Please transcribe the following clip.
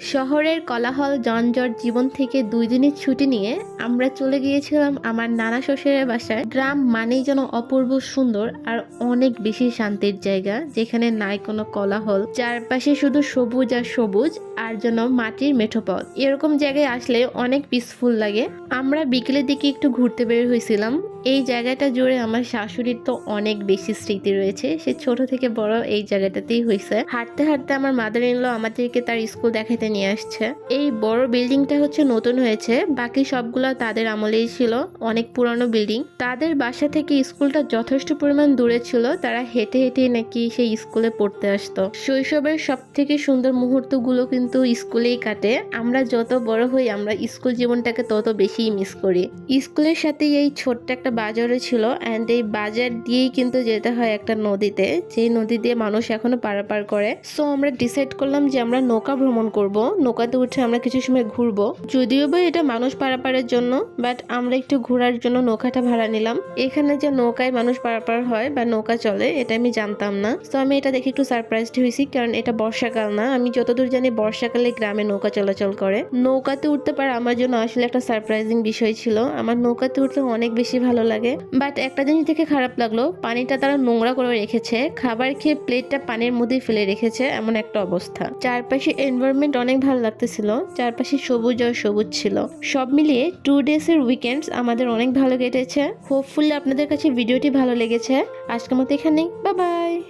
শহরের কলাহল, জঞ্জট, জীবন থেকে দুই দিনের ছুটি নিয়ে আমরা চলে গিয়েছিলাম আমার নানা শ্বশুরের বাসায়। গ্রাম মানেই যেন অপূর্ব সুন্দর আর অনেক বেশি শান্তির জায়গা, যেখানে নাই কোনো কলাহল। চারপাশে শুধু সবুজ আর সবুজ আর যেন মাটির মেঠো পথ এরকম জায়গায় আসলে অনেক পিসফুল লাগে। আমরা বিকেলের দিকে একটু ঘুরতে বের হয়েছিলাম। এই জায়গাটা জুড়ে আমার শাশুড়ির তো অনেক বেশি স্মৃতি রয়েছে। সে ছোট থেকে বড় এই জায়গাটাতেই হয়েছে হাঁটতে হাঁটতে আমার মাদার ইনলো আমাদেরকে তার স্কুল দেখাতে নিয়ে আসছে। এই বড় বিল্ডিংটা হচ্ছে নতুন হয়েছে। বাকি সবগুলো তাদের আমলেই ছিল। অনেক পুরনো বিল্ডিং তাদের বাসা থেকে স্কুলটা যথেষ্ট পরিমাণ দূরে ছিল। তারা হেঁটে হেঁটে নাকি সেই স্কুলে পড়তে আসতো। শৈশবের সব থেকে সুন্দর মুহূর্তগুলো কিন্তু স্কুলেই কাটে। আমরা যত বড় হই, আমরা স্কুল জীবনটাকে তত বেশি মিস করি। স্কুলের সাথে এই ছোট্ট একটা বাজারও ছিল অ্যান্ড এই বাজার দিয়েই কিন্তু যেতে হয় একটা নদীতে। যে নদী দিয়ে মানুষ এখনও পারাপার করে। সো আমরা ডিসাইড করলাম যে আমরা নৌকা ভ্রমণ করব। নৌকাতে উঠে আমরা কিছু সময় ঘুরবো। যদিও বা এটা মানুষ পারাপারের জন্য বাট আমরা একটু ঘোরার জন্য নৌকাটা ভাড়া নিলাম। এখানে যে নৌকায় মানুষ পারাপার হয় বা নৌকা চলে, এটা আমি জানতাম না। তো আমি এটা দেখে একটু সারপ্রাইজড হয়েছি, কারণ এটা বর্ষাকাল না। আমি যতদূর জানি বর্ষাকালে গ্রামে নৌকা চলাচল করে। নৌকাতে উঠতে পারা আমার জন্য আসলে একটা সারপ্রাইজিং বিষয় ছিল। আমার নৌকাতে উঠতে অনেক বেশি ভালো লাগে। বাট একটা জিনিস দেখে খারাপ লাগল, পানিটা তারা নোংরা করে রেখেছে। খাবার খেয়ে প্লেটটা পানির মধ্যে ফেলে রেখেছে, এমন একটা অবস্থা। চারপাশে এনভায়রনমেন্ট অনেক ভালো লাগতেছিল, চারপাশে সবুজ আর সবুজ ছিল। সব মিলিয়ে টু ডেজ এর উইকেন্ডস আমাদের অনেক ভালো কেটেছে। হোপফুলি আপনাদের কাছে ভিডিওটি ভালো লেগেছে। আজকের মতো এখানেই বা বাই